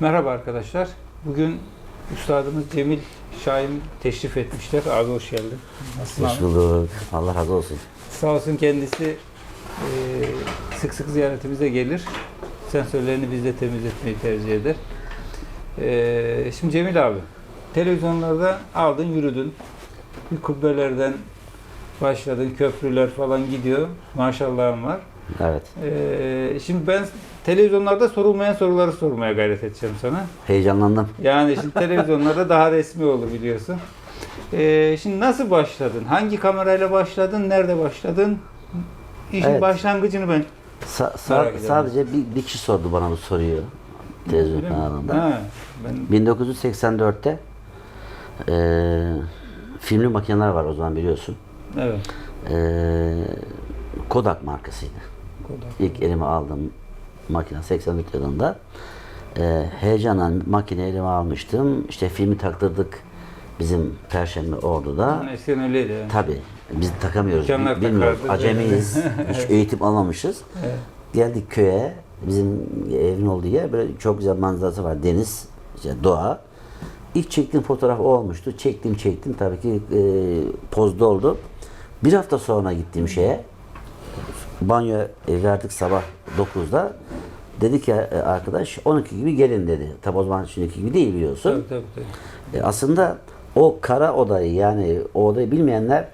Merhaba arkadaşlar. Bugün üstadımız Cemil Şahin teşrif etmişler. Abi hoş geldin. Nasılsın Hoş bulduk. Allah razı olsun. Sağ olsun kendisi e, sık sık ziyaretimize gelir. Sensörlerini bizde temizletmeyi tercih eder. E, şimdi Cemil abi, televizyonlarda aldın yürüdün. Bir kubbelerden başladın, köprüler falan gidiyor. Maşallahın var. Evet. E, şimdi ben televizyonlarda sorulmayan soruları sormaya gayret edeceğim sana. Heyecanlandım. Yani şimdi televizyonlarda daha resmi olur biliyorsun. Ee, şimdi nasıl başladın? Hangi kamerayla başladın? Nerede başladın? İşin Evet. başlangıcını ben Sa- sa- Merak sadece bir, bir kişi sordu bana bu soruyu televizyon Öyle mi? kanalında. Ha, ben 1984'te eee filmli makineler var o zaman biliyorsun. evet. Eee Kodak markasıydı. Kodak. İlk elime aldığım makine 84 yılında. Eee heyecanla makine elime almıştım. İşte filmi taktırdık bizim Perşembe Ordu'da. Eskiden öyleydi. ya. Tabii. Biz takamıyoruz. Dükkanlar bi- Bilmiyoruz. takardı. Acemiyiz. Hiç eğitim almamışız. Evet. Geldik köye. Bizim evin olduğu yer böyle çok güzel manzarası var. Deniz, işte doğa. İlk çektiğim fotoğraf o olmuştu. Çektim çektim. Tabii ki e, pozda oldu. Bir hafta sonra gittiğim şeye banyo e, verdik sabah 9'da. Dedi ki e, arkadaş 12 gibi gelin dedi. Tabi o zaman şimdiki gibi değil biliyorsun. Tabii tabii. tabii. E, aslında o kara odayı yani o odayı bilmeyenler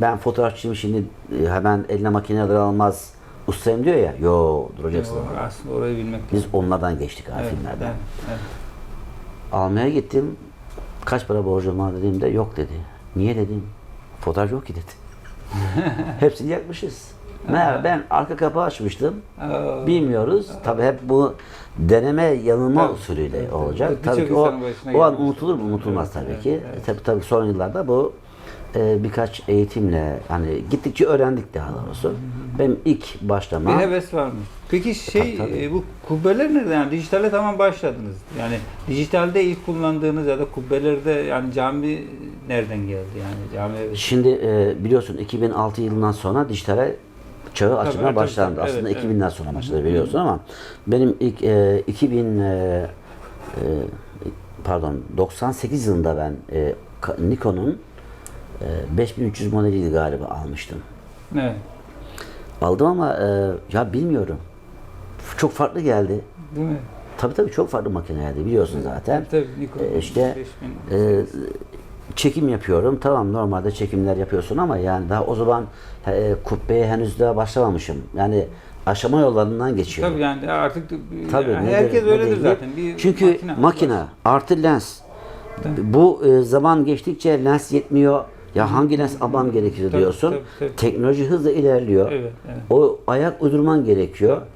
ben fotoğrafçıyım şimdi e, hemen eline makine alır almaz ustayım diyor ya. Yo duracaksın. O- Aslında orayı bilmek Biz lazım. onlardan geçtik abi Evet, filmlerden. evet, evet. Almaya gittim. Kaç para borcum var dediğimde yok dedi. Niye dedim. Fotoğraf yok ki dedi. Hepsini yakmışız. Meğer ben arka kapağı açmıştım. Aa, Bilmiyoruz. Tabii hep bu deneme yanılma Tabii, usulüyle evet, olacak. evet. Tabii ki o, o an unutulur mu? Unutulmaz Evet, tabii evet, ki. evet. Tabii tabii son yıllarda bu e, birkaç eğitimle hani gittikçe öğrendik daha doğrusu. Benim ilk Bir başlama heves var mı? Peki şey Tabii, tabii. e, bu kubbeler nerede? Yani dijitale tamam başladınız. Yani dijitalde ilk kullandığınız ya da kubbelerde yani cami nereden geldi yani cami hevesi? Şimdi e, biliyorsun 2006 yılından sonra dijitale çağı açmaya tabii, başlandı. tabii. Aslında Evet, 2000'den sonra başladı biliyorsun ama benim ilk e, 2000 e, e, pardon 98 yılında ben e, Nikon'un e, 5300 modeliydi galiba almıştım. Evet. Aldım ama e, ya bilmiyorum. Çok farklı geldi. Değil mi? Tabii tabii çok farklı makineydi biliyorsun zaten. Tabii tabii Nikon. E, işte 5000. e, çekim yapıyorum. Tamam normalde çekimler yapıyorsun ama yani daha o zaman e, kubbeye henüz daha başlamamışım. Yani aşama yollarından geçiyorum. Tabii yani artık Tabii, yani nedir, herkes öyledir değildir? zaten. Bir Çünkü makine, artı lens. Bu e, zaman geçtikçe lens yetmiyor. Ya hangi lens almam gerekiyor Tabii, diyorsun. tabii, tabii. Teknoloji hızla ilerliyor. Evet, evet. O ayak uydurman gerekiyor. Tabii.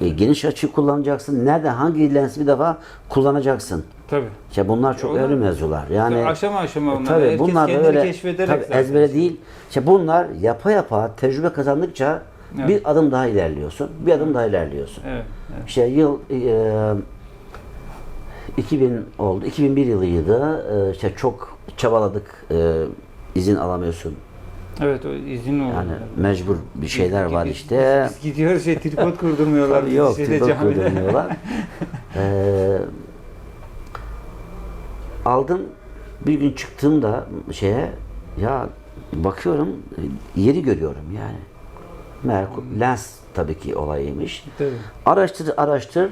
E, geniş açı kullanacaksın. Nerede hangi lensi bir defa kullanacaksın? Tabii. İşte bunlar çok Onlar- önemli mevzular. Yani aşama aşama onlar. Tabii Herkes bunlar kendini öyle keşfederek tabii zaten. ezbere değil. İşte bunlar yapa yapa tecrübe kazandıkça Evet. bir adım daha ilerliyorsun. Bir adım daha ilerliyorsun. Evet. evet. İşte yıl e, 2000 oldu. 2001 yılıydı. E, işte çok çabaladık. E, izin alamıyorsun. Evet o izin olur. Yani mecbur bir şeyler var işte. Biz gidiyoruz şey tripod kurdurmuyorlar. Tabii yok, şeyde, tripod camide. kullanıyorlar. Ee, aldım bir gün çıktığımda şeye ya bakıyorum yeri görüyorum yani. Meğer lens tabii ki olayıymış. Tabii. Araştır araştır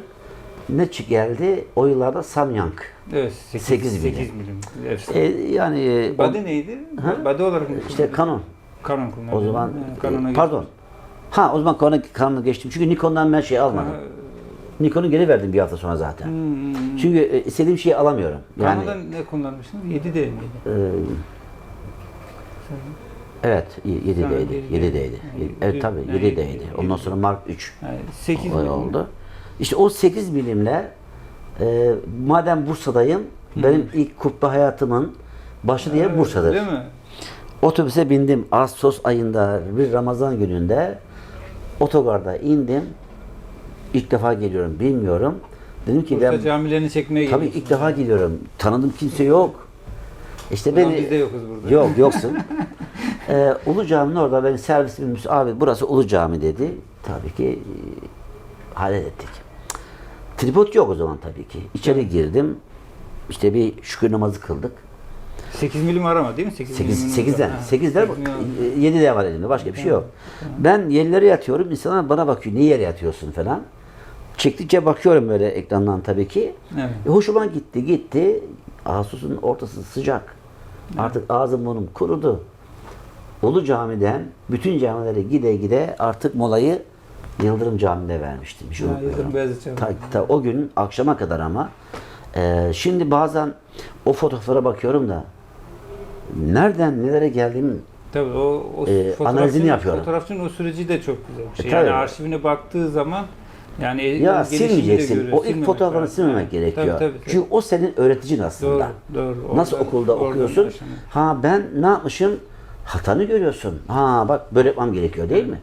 ne geldi o yıllarda Samyang. Evet. 8, Sekiz milim. 8 milim. Efsane. E, yani e, o- Bade neydi? Ha? Bade olarak mı? işte Canon. Canon kullanıyor. O zaman Ha, e, pardon. Ha o zaman Canon, Canon'a geçtim. Çünkü Nikon'dan ben şey almadım. Ha, Nikon'u geri verdim bir hafta sonra zaten. Hmm. Çünkü e, istediğim şeyi alamıyorum. Yani Canon'da ne kullanmıştınız? 7D miydi? e, evet 7'deydi. yedi- 7'deydi. yedi- Evet tabii yani 7'deydi. yedi- Ondan sonra Mark 3 Yani 8 olay milim. İşte o 8 milimle e, madem Bursa'dayım benim ilk kubbe hayatımın başladığı yer Bursa'dır. Değil mi? Otobüse bindim Ağustos ayında bir Ramazan gününde otogarda indim. İlk defa geliyorum bilmiyorum. Dedim ki Bursa ben camilerini çekmeye tabii ilk defa geliyorum. Tanıdığım kimse yok. İşte zaman beni biz de yokuz burada. Yok yoksun. ee, Ulu Cami'nin orada benim servis bilmiş abi burası Ulu Cami dedi. Tabii ki e, hallet ettik. Tripod yok o zaman tabii ki. İçeri girdim. İşte bir şükür namazı kıldık. 8 milim var ama değil mi? 8 8 8'den. Ha, 8'den sekiz milim. 7 de var elimde. Başka bir şey yok. Ben yerlere yatıyorum. İnsanlar bana bakıyor. Niye yere yatıyorsun falan. Çektikçe bakıyorum böyle ekrandan tabii ki. Evet. E, hoşuma gitti gitti. Ağustos'un ortası sıcak. Artık ağzım burnum kurudu. Ulu Cami'den bütün camilere gide gide artık molayı Yıldırım Camii'ne vermiştim. Hiç Ha. Yıldırım Beyazıt. Ta, ta o gün akşama kadar ama e, şimdi bazen o fotoğraflara bakıyorum da nereden nelere geldiğimi Tabii o, o fotoğrafçının- analizini yapıyorum. Fotoğrafçının o süreci de çok güzel bir şey. E, yani arşivine baktığı zaman yani ya gelişimini de silmeyeceksin. görüyor. O ilk Silmemek fotoğraflarını lazım. silmemek Evet. gerekiyor. Tabii, tabii, tabii. Çünkü o senin öğreticin Doğru, aslında. doğru. Nasıl Oradan- okulda oradan okuyorsun? başlamak. Ha ben ne yapmışım? Hatanı görüyorsun. Ha bak böyle yapmam gerekiyor değil mi?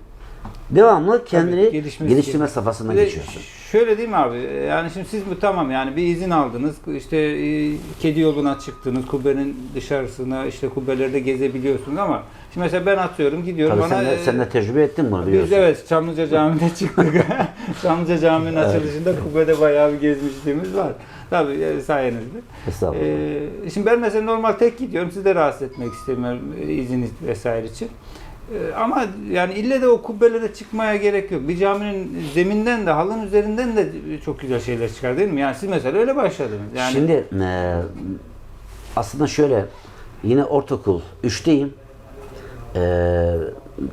Devamlı kendini gelişmesi geliştirme gerekiyor. safhasına Bir de geçiyorsun. Şöyle değil mi abi? Yani şimdi siz bu tamam yani bir izin aldınız. İşte e, kedi yoluna çıktınız. Kubbenin dışarısına işte kubbelerde gezebiliyorsunuz ama şimdi mesela ben atıyorum gidiyorum Tabii bana sen de, e, sen de tecrübe ettin bunu Biz biliyorsun. evet Çamlıca Camii'de çıktık. Çamlıca Camii'nin açılışında kubbede bayağı bir gezmişliğimiz var. Tabii e, sayenizde. Estağfurullah. Ee, şimdi ben mesela normal tek gidiyorum. Sizi de rahatsız etmek istemiyorum e, izin vesaire için. Ee, ama yani ille de o kubbelere çıkmaya gerek yok. Bir caminin zeminden de halının üzerinden de çok güzel şeyler çıkar değil mi? Yani siz mesela öyle başladınız. Yani Şimdi e, aslında şöyle yine ortaokul 3'teyim. E,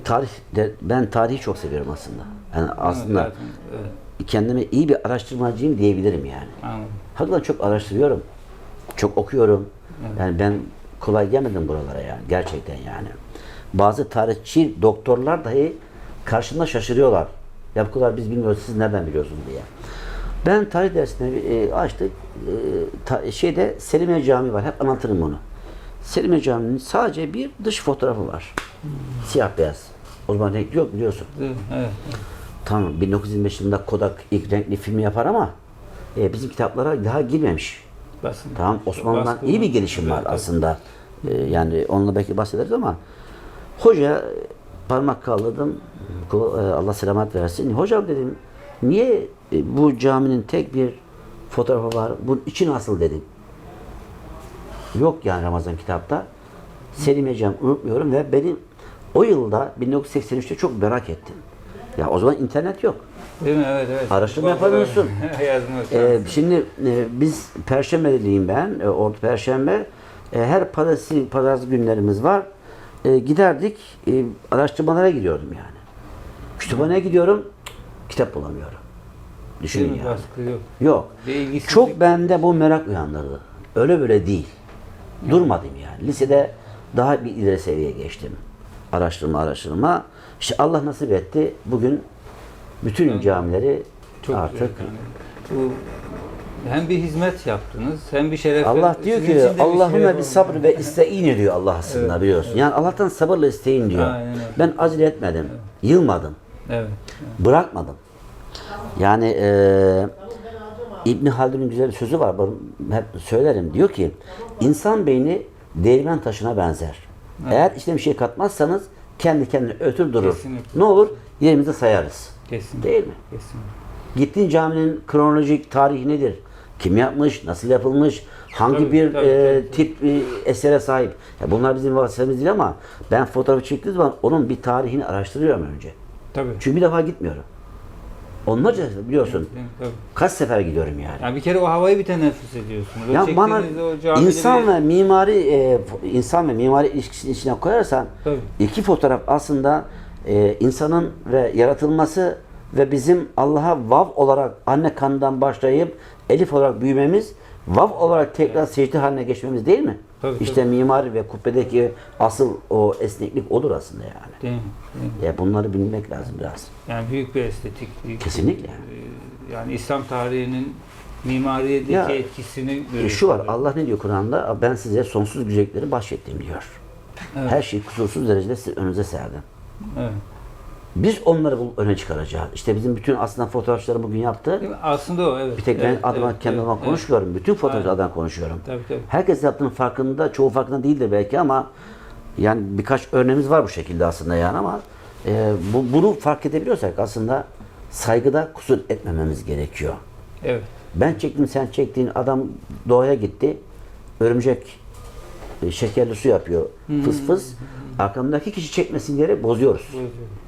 tarih de, ben tarihi çok seviyorum aslında. Yani aslında Zaten, evet, kendime iyi bir araştırmacıyım diyebilirim yani. anladım. Hakikaten çok araştırıyorum. Çok okuyorum. Evet. Yani ben kolay gelmedim buralara yani. Gerçekten yani. Bazı tarihçi doktorlar dahi karşımda şaşırıyorlar. Ya bu kadar biz bilmiyoruz siz nereden biliyorsunuz diye. Ben tarih dersinde e, açtık. E, ta- şeyde Selimiye Camii var. Hep anlatırım bunu. Selimiye Camii'nin sadece bir dış fotoğrafı var. Siyah beyaz. O zaman renkli yok biliyorsun. Evet, evet. Tamam 1925 yılında Kodak ilk renkli filmi yapar ama e, bizim kitaplara daha girmemiş. Basın. Tamam Osmanlı'dan Baskı iyi bir gelişim var aslında. Ee, yani onunla belki bahsederiz ama hoca parmak kaldırdım. Kul- e, Allah selamet versin. Hocam dedim niye e, bu caminin tek bir fotoğrafı var? Bunun içi nasıl dedim. Yok yani Ramazan kitapta. Selim Ecem unutmuyorum ve benim o yılda 1983'te çok merak ettim. Ya o zaman internet yok. Değil mi? Evet, evet. Araştırma yapamıyorsun. Ee, şimdi e, biz Perşembe'liyim ben, e, Ordu Perşembe. E, her pazartesi, pazartesi günlerimiz var. E, giderdik, e, araştırmalara gidiyordum yani. Kütüphaneye gidiyorum, kitap bulamıyorum. Düşünün mi? yani. Yok. Yok. İlgisizlik- Çok bende bu merak uyandırdı. Öyle böyle değil. Durmadım yani. Lisede daha bir ileri seviyeye geçtim. Araştırma araştırma. İşte Allah nasip etti. Bugün bütün camileri Çok artık yani. Bu hem bir hizmet yaptınız hem bir şeref. Allah diyor ki bir Allahümme bir sabır ve isteyin diyor Allah aslında Evet, biliyorsun. Yani Allah'tan sabırla isteyin diyor. Aynen. Ben acele etmedim. Yılmadım. Evet. Bırakmadım. Yani eee İbn Haldun'un güzel bir sözü var. Ben hep söylerim. Diyor ki insan beyni değirmen taşına benzer. Eğer içine bir şey katmazsanız kendi kendine ötür durur. Kesinlikle. Ne olur? Yerimizde sayarız. Kesin. Değil mi? Kesin. Gittiğin caminin kronolojik tarihi nedir? Kim yapmış? Nasıl yapılmış? Hangi Tabii, bir tabii, e, tabii, tip e, esere sahip? Ya bunlar bizim vazifemiz değil ama ben fotoğrafı çektiğim zaman onun bir tarihini araştırıyorum önce. Tabii. Çünkü bir defa gitmiyorum. Onlarca biliyorsun. Tabii. Kaç sefer gidiyorum yani. Yani bir kere o havayı bir teneffüs ediyorsunuz. O Ya bana insan ve mimari e, insan ve mimari ilişkisinin içine koyarsan Tabii. iki fotoğraf aslında e, insanın ve yaratılması ve bizim Allah'a vav olarak anne kanından başlayıp elif olarak büyümemiz vav olarak tekrar secde haline geçmemiz değil mi? Tabii, işte tabii. mimari ve kubbedeki asıl o esneklik odur aslında yani. Değil mi? Değil mi? Ya bunları bilmek lazım biraz. Yani büyük bir estetik. Büyük Kesinlikle. bir- yani İslam tarihinin mimariyedeki Ya, etkisini E, görüyorsunuz. şu var Allah ne diyor Kur'an'da? Ben size sonsuz güzellikleri bahşettim diyor. Evet. Her şeyi kusursuz derecede önünüze serdim. Evet. Biz onları bu öne çıkaracağız. İşte bizim bütün aslında fotoğrafçıları bugün yaptı. Aslında o evet. Bir tek ben Evet, evet, kendi evet, adıma evet. konuşmuyorum. Bütün fotoğrafçı adına konuşuyorum. Tabii tabii. Herkes yaptığının farkında, çoğu farkında değildir belki ama yani birkaç örneğimiz var bu şekilde aslında yani ama e, bu, bunu fark edebiliyorsak aslında saygıda kusur etmememiz gerekiyor. Evet. Ben çektim sen çektiğin adam doğaya gitti. Örümcek e, şekerli su yapıyor. Fıs fıs. Arkamdaki kişi çekmesin diye bozuyoruz. Da-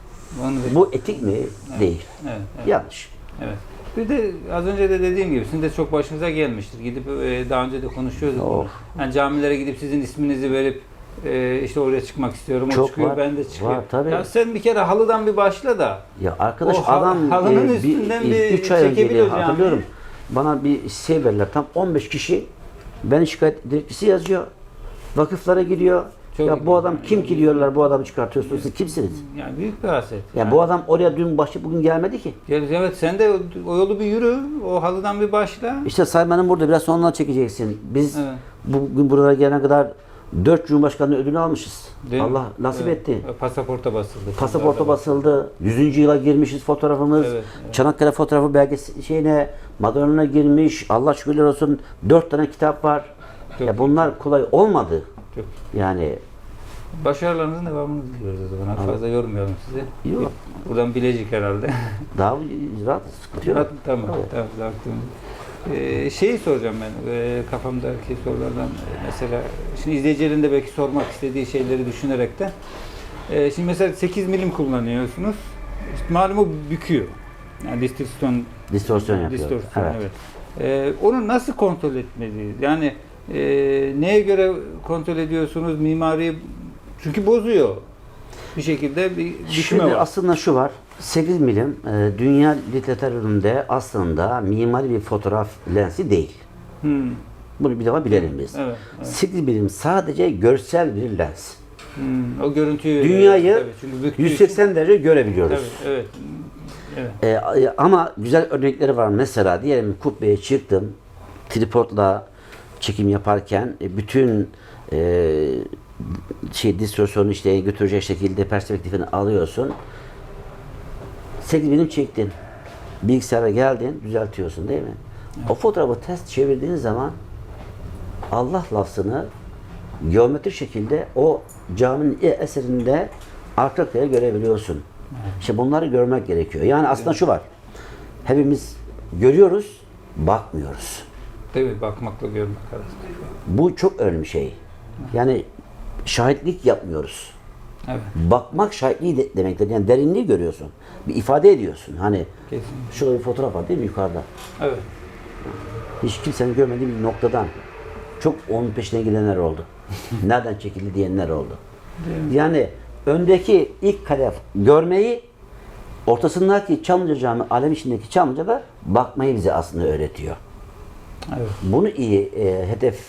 Bu etik mi? Değil. evet, evet. Yanlış. Evet. Bir de az önce de dediğim gibi sizin de çok başınıza gelmiştir. Gidip e, daha önce de konuşuyorduk. Of. Yani camilere gidip sizin isminizi verip e, işte oraya çıkmak istiyorum. O Çok çıkıyor var, ben de çıkıyorum. var, tabii. Ya sen bir kere halıdan bir başla da. Ya arkadaş O hal- adam halının e, üstünden bir, bir 3 ay önce hatırlıyorum. Bana bir şey verirler. Tam 15 kişi beni şikayet dilekçesi yazıyor. Vakıflara gidiyor. Çok ya bu adam kim ki diyorlar bu adamı çıkartıyorsunuz. Siz kimsiniz? Yani büyük bir haset. Ya bu adam oraya dün başı bugün gelmedi ki. Ya Evet sen de o, yolu bir yürü. O halıdan bir başla. İşte Sayman'ın burada biraz sonuna çekeceksin. Biz Evet. bugün buralara gelene kadar 4 Cumhurbaşkanlığı ödülü almışız. Değil mi? Allah nasip Evet. etti. Pasaporta basıldı. Pasaporta basıldı. 100. yıla girmişiz fotoğrafımız. Evet, evet. Çanakkale fotoğrafı belgesi şeyine Madonna girmiş. Allah şükürler olsun 4 tane kitap var. Çok ya bunlar kolay olmadı. Çok. Yani Başarılarınızın devamını diliyoruz o zaman. Allah- Fazla yormayalım sizi. Yok. Buradan Bilecik herhalde. daha rahat sıkıntı yok. tamam, Evet. tamam. Baktım. Ee, şeyi soracağım ben e, kafamdaki sorulardan e, mesela şimdi izleyicilerin de belki sormak istediği şeyleri düşünerek de e, şimdi mesela 8 milim kullanıyorsunuz. İşte malum o büküyor. Yani distorsiyon Distorsiyon yapıyor. distorsiyon evet. evet. Ee, onu nasıl kontrol etmeliyiz? Yani e, neye göre kontrol ediyorsunuz mimari çünkü bozuyor. Bir şekilde bir düşme Şimdi var. aslında şu var. 8 milim e, dünya literatüründe aslında mimari bir fotoğraf lensi değil. Hmm, Bunu bir defa bilelim biz. Evet. evet. 8 milim sadece görsel bir lens. Hmm, o görüntüyü Dünyayı Evet, çünkü büktüğü için- 180 derece görebiliyoruz. Evet, evet. Evet. E, e, ama güzel örnekleri var. Mesela diyelim kubbeye çıktım. Tripodla çekim yaparken e, bütün e, şey distorsiyonu işte götürecek şekilde perspektifini alıyorsun. 8 milim çektin. Bilgisayara geldin, düzeltiyorsun değil mi? O fotoğrafı ters çevirdiğin zaman Allah lafzını geometrik şekilde o caminin eserinde arka arkaya görebiliyorsun. İşte bunları görmek gerekiyor. Yani aslında şu var. Hepimiz görüyoruz, bakmıyoruz. Tabii bakmakla görmek arasında. Bu çok önemli bir şey. Yani şahitlik yapmıyoruz. Evet, Bakmak şahitliği de, demektir. Yani derinliği görüyorsun. Bir ifade ediyorsun. Hani kesinlikle. şurada bir fotoğraf var değil mi yukarıda? Evet. Hiç kimsenin görmediği bir noktadan çok onun peşine gidenler oldu. Nereden çekildi diyenler oldu. Yani öndeki ilk kare görmeyi ortasındaki Çamlıca Cami, alem içindeki Çamlıca'da bakmayı bize aslında öğretiyor. Evet. Bunu iyi e, hedef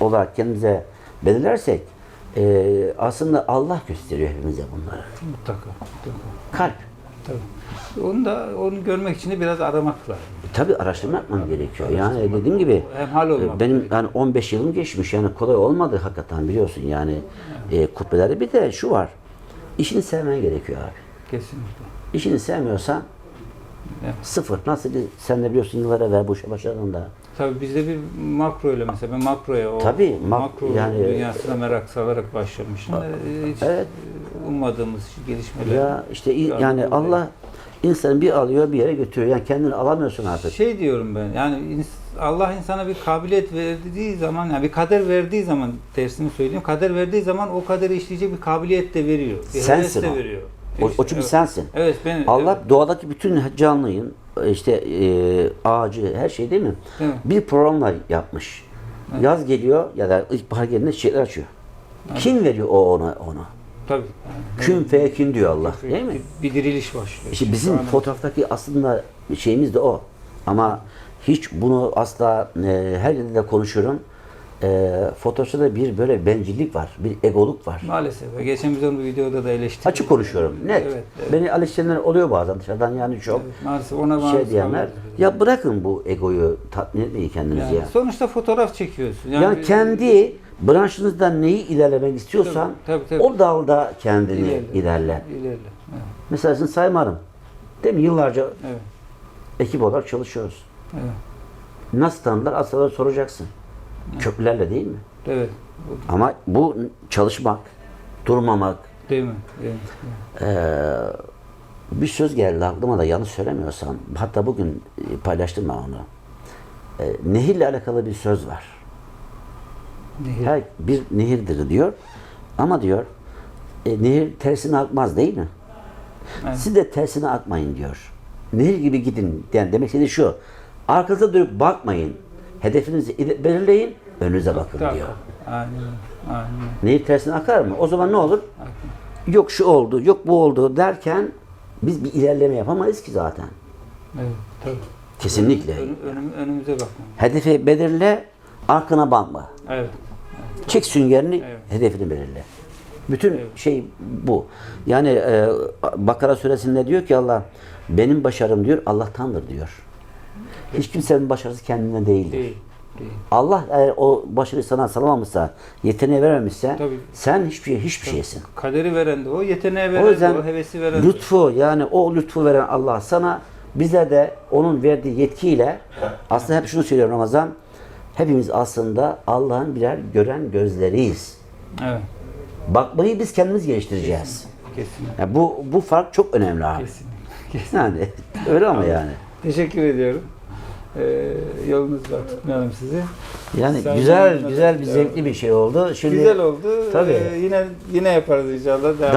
olarak kendimize belirlersek e, aslında Allah gösteriyor hepimize bunları. Mutlaka. mutlaka. Kalp. Tabii. Onu da onu görmek için de biraz aramak lazım. Tabi araştırma yapmam gerekiyor. Yani dediğim gibi olmak e, benim yani 15 yılım geçmiş. Yani kolay olmadı hakikaten biliyorsun yani e, kubbelerde. Bir de şu var. İşini sevmen gerekiyor abi. Kesinlikle. İşini sevmiyorsan Evet. sıfır. Nasıl sen de biliyorsun yıllar evvel bu işe başladığında. Tabii bizde bir makro ile mesela ben makroya o Tabii, mak- makro yani- dünyasına merak salarak başlamışım. Ee, Hiç Evet. ummadığımız gelişmeler. Ya işte i- Yani Allah insanı bir alıyor bir yere götürüyor. Yani kendini alamıyorsun artık. Şey diyorum ben yani ins- Allah insana bir kabiliyet verdiği zaman yani bir kader verdiği zaman tersini söyleyeyim kader verdiği zaman o kaderi işleyecek bir kabiliyet de veriyor. Bir heves Sensin de o. veriyor. O, o çünkü evet. sensin. Evet ben Allah evet, doğadaki bütün canlıyın işte e, ağacı her şey değil mi? Mi? Bir programla yapmış. Yaz geliyor ya da ilkbahar geldiğinde çiçekler açıyor. Kim veriyor o ona ona? tabii. Kün fekin diyor Allah. Değil mi? Bir, diriliş başlıyor. İşte bizim an- fotoğraftaki aslında şeyimiz de o. Ama hiç bunu asla e, her yerde de konuşurum. E, fotoğrafta da bir böyle bencillik var, bir egoluk var. Maalesef. Geçen biz onu bir videoda da eleştirdik. Açık konuşuyorum, net. Evet, evet. Beni eleştirenler oluyor bazen dışarıdan yani çok Evet, maalesef ona maruz şey diyenler. Ya bırakın bu egoyu tatmin etmeyi kendiniz Yani ya. sonuçta fotoğraf çekiyorsun. Yani, kendi branşınızda neyi ilerlemek istiyorsan Tabii, tabii, tabii. o dalda kendini İlerle. ilerle. İlerle. Evet. Mesela sizin saymarım. Değil mi? Yıllarca Evet. ekip olarak çalışıyoruz. Evet. Nasıl tanıdılar? Aslında soracaksın. Köprülerle değil mi? Evet. Ama bu çalışmak, durmamak. Değil mi? Değil mi? Ee, bir söz geldi aklıma da yanlış söylemiyorsam. Hatta bugün paylaştım ben onu. e, nehirle alakalı bir söz var. Nehir. Her bir nehirdir diyor. Ama diyor e, nehir tersine akmaz değil mi? Evet. Siz de tersine akmayın diyor. Nehir gibi gidin. Yani demek istediği şu. Arkanıza dönüp bakmayın. Hedefinizi belirleyin. Önünüze bakın Tamam. diyor. Aynen. Aynen. Nehir tersine akar mı? O zaman ne olur? Aynen. Yok şu oldu, yok bu oldu derken biz bir ilerleme yapamayız ki zaten. Evet. Tabii. Kesinlikle. Ön, önüm, önümüze bakmam. Hedefi belirle, arkana bakma. Evet. Çek süngerini, Evet. hedefini belirle. Bütün Evet. şey bu. Yani e, Bakara suresinde diyor ki Allah, benim başarım diyor Allah'tandır diyor. Hiç kimsenin başarısı kendinden değildir. Değil. Değil. Allah eğer o başarıyı sana sağlamamışsa, yeteneği vermemişse Tabii. sen hiçbir şey, hiçbir şeysin. Kaderi veren de o, yeteneği veren O yüzden de o, hevesi veren de. lütfu yani o lütfu veren Allah sana bize de onun verdiği yetkiyle aslında hep şunu söylüyorum Ramazan hepimiz aslında Allah'ın birer gören gözleriyiz. Evet. Bakmayı biz kendimiz geliştireceğiz. Kesinlikle. Yani bu bu fark çok önemli abi. Kesinlikle. Kesinlikle. Yani öyle ama yani. Teşekkür ediyorum. Ee, yolunuzda tutmayalım sizi. Yani Sen güzel güzel bir zevkli bir şey oldu. Şimdi Güzel oldu. Tabii. Ee, yine yine yaparız inşallah. Devam